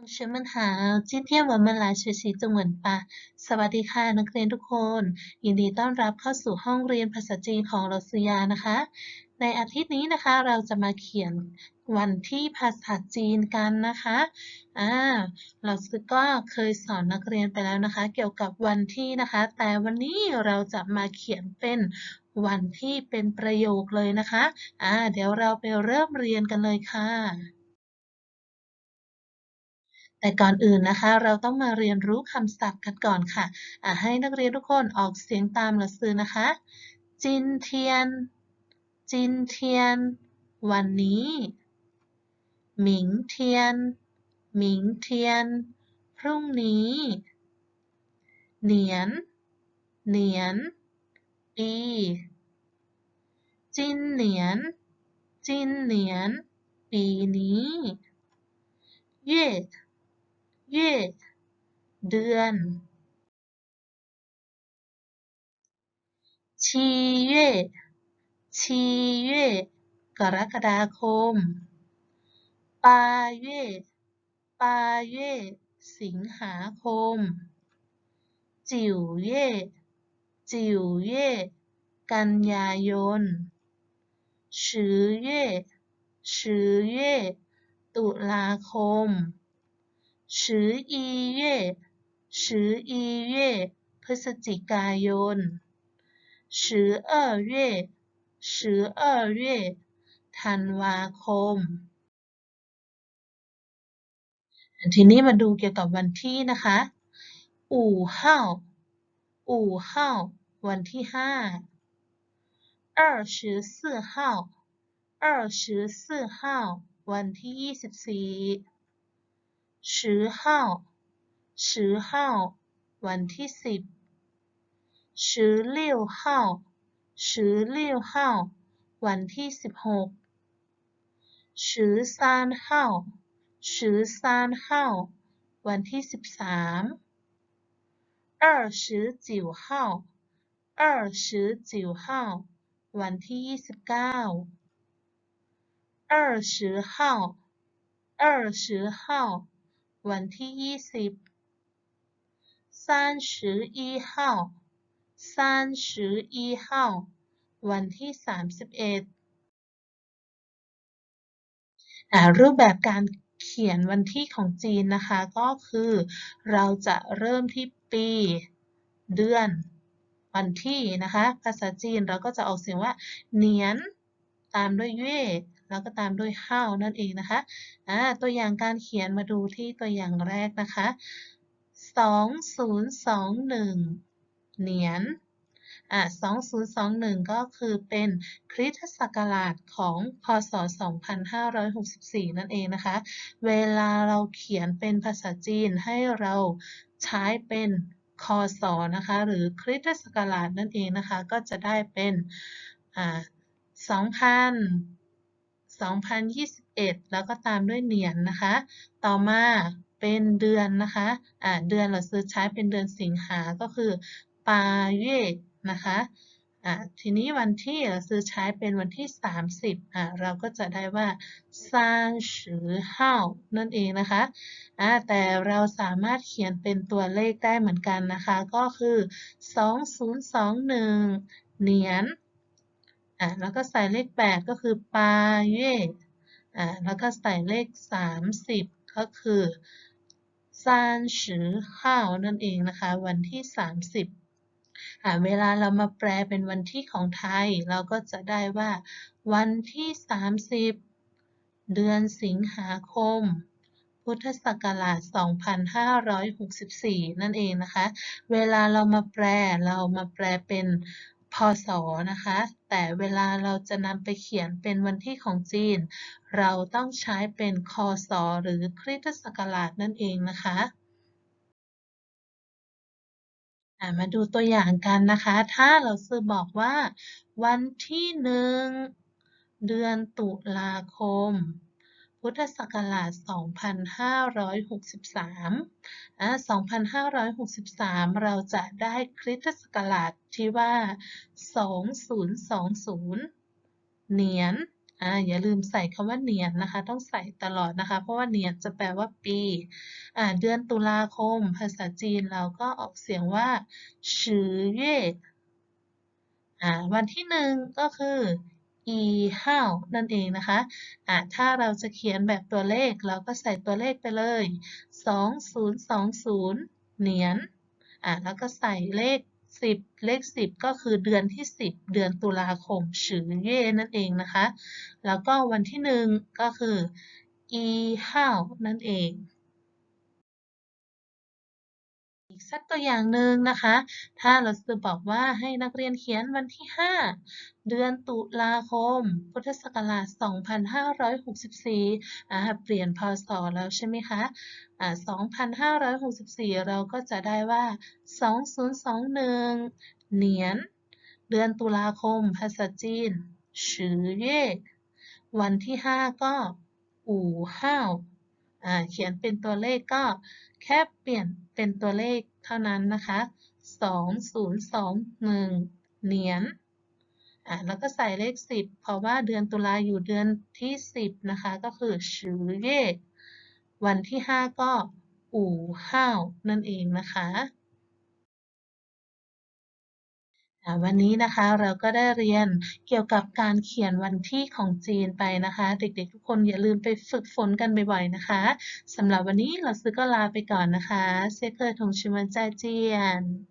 同学们好，今天我们来学习中文吧。สวัสดีค่ะนักเรียนทุกคน ยินดีต้อนรับเข้าสู่ห้องเรียนภาษาจีนของเราสุยานะคะ ในอาทิตย์นี้นะคะเราจะมาเขียนวันที่ภาษาจีนกันนะคะอ่าเราก็เคยสอนนักเรียนไปแล้วนะคะ เกี่ยวกับวันที่นะคะ แต่วันนี้เราจะมาเขียนเป็นวันที่เป็นประโยคเลยนะคะอ่าเดี๋ยวเราไปเริ่มเรียนกันเลยค่ะ แต่ก่อนอื่นนะคะ เราต้องมาเรียนรู้คำศัพท์กันก่อนค่ะอ่าให้นักเรียนทุกคนออกเสียงตามหลักสูตรนะคะ จินเทียน จินเทียน วันนี้หมิงเทียน หมิงเทียน พรุ่งนี้ เหนียน เหนียน ปี จินเหนียน จินเหนียน ปีนี้เย่ เย่เดือน ชีเย่ชีเย่กรกฎาคม ปาเย่ปาเย่สิงหาคม จิ๋วเย่จิ๋วเย่กันยายน十月十月ตุลาคม 十一月十一月พฤศจิกายน十二月十二月ธันวาคม ทีนี้มาดูเกี่ยวกับวันที่นะคะ อู่เฮ่า อู่เฮ่า วันที่ห้า二十四号二十四号วันที่ยี่สิบสี่ 十号十号วันที่สิบ十六号十六号วันที่สิบหก十三号十三号วันที่สิบสาม二十九号二十九号วันที่ยี่สิบเก้า二十号二十号 วันที่ยี่สิบสามสิบเอ็ดสามสิบเอ็ดวันที่สามสิบเอ็ดรูปแบบการเขียนวันที่ของจีนนะคะ ก็คือเราจะเริ่มที่ปี เดือน วันที่นะคะ ภาษาจีนเราก็จะออกเสียงว่า เหนียน ตามด้วยเย่ แล้วก็ตามด้วยห้านั่นเองนะคะอ่าตัวอย่างการเขียนมาดูที่ตัวอย่างแรกนะคะสองศูนย์สองหนึ่งเหนียนอ่า2021 ก็คือเป็นคริสตศักราชของพศ 2564 นั่นเองนะคะ เวลาเราเขียนเป็นภาษาจีนให้เราใช้เป็นคศนะคะ หรือคริสตศักราชนั่นเองนะคะ ก็จะได้เป็นอ่า2,000 2021 แล้วก็ตามด้วยเหรียญนนะคะ ต่อมาเป็นเดือนนะคะอ่าเดือนเราซื้อใช้เป็นเดือนสิงหา ก็คือปาเย่นะคะอ่าทีนี้วันที่เราซื้อใช้เป็นวันที่ 30อ่าเราก็จะได้ว่าซานสือห้านั่นเองนะคะอ่าแต่เราสามารถเขียนเป็นตัวเลขได้เหมือนกันนะคะ ก็คือ 2021 เหรียญ อ่าแล้วก็ใส่เลข 8 ก็คือปาเย่อ่าแล้วก็ใส่เลข 30 ก็คือซานสือห้าวนั่นเองนะคะ วันที่ 30เวลาเรามาแปลเป็นวันที่ของไทย เราก็จะได้ว่า วันที่ 30 เดือนสิงหาคมพุทธศักราช 2564 นั่นเองนะคะ เวลาเรามาแปล เรามาแปลเป็น พศนะคะ แต่เวลาเราจะนำไปเขียนเป็นวันที่ของจีน เราต้องใช้เป็นคศหรือคริสตศักราชนั่นเองนะคะมาดูตัวอย่างกันนะคะ ถ้าเราซื้อบอกว่า วันที่หนึ่งเดือนตุลาคม พุทธศักราช 2563อ่า2563 เราจะได้คริสตศักราชที่ว่า 2020 เหนียนอ่าอย่าลืมใส่คำว่าเนียนนะคะ ต้องใส่ตลอดนะคะ เพราะว่าเนียนจะแปลว่าปีอ่าเดือนตุลาคม ภาษาจีนเราก็ออกเสียงว่าชือเย่อ่าวันที่หนึ่งก็คือ อีห้าวนั่นเองนะคะอ่าถ้าเราจะเขียนแบบตัวเลขเราก็ใส่ตัวเลขไปเลยสองศูนย์สองศูนย์เหนียนอ่าแล้วก็ใส่เลขสิบเลขสิบก็คือเดือนที่สิบเดือนตุลาคมฉือเย่นั่นเองนะคะ แล้วก็วันที่หนึ่งก็คืออีห้าวนั่นเอง อีกสักตัวอย่างหนึ่งนะคะ ถ้าเราจะบอกว่าให้นักเรียนเขียนวันที่ 5 เดือนตุลาคม พุทธศักราช 2564อ่าเปลี่ยนพศแล้วใช่ไหมคะอ่า2564 เราก็จะได้ว่า 2021 เหนียน เดือนตุลาคม ภาษาจีนชือเย่วันที่ 5 ก็อู่ห้าวอ่า เขียนเป็นตัวเลขก็แค่เปลี่ยนเป็นตัวเลขเท่านั้นนะคะ2021เหรียญอ่าแล้วก็ใส่เลข 10 เพราะว่าเดือนตุลาอยู่เดือนที่ 10 นะคะ ก็คือชือเย่วันที่ 5 ก็อู่ห้าวนั่นเองนะคะ วันนี้นะคะเราก็ได้เรียนเกี่ยวกับการเขียนวันที่ของจีนไปนะคะ เด็กๆทุกคนอย่าลืมไปฝึกฝนกันบ่อยๆนะคะสำหรับวันนี้เราซื้อก็ลาไปก่อนนะคะเซเคอร์ทงชิมันใจเจียน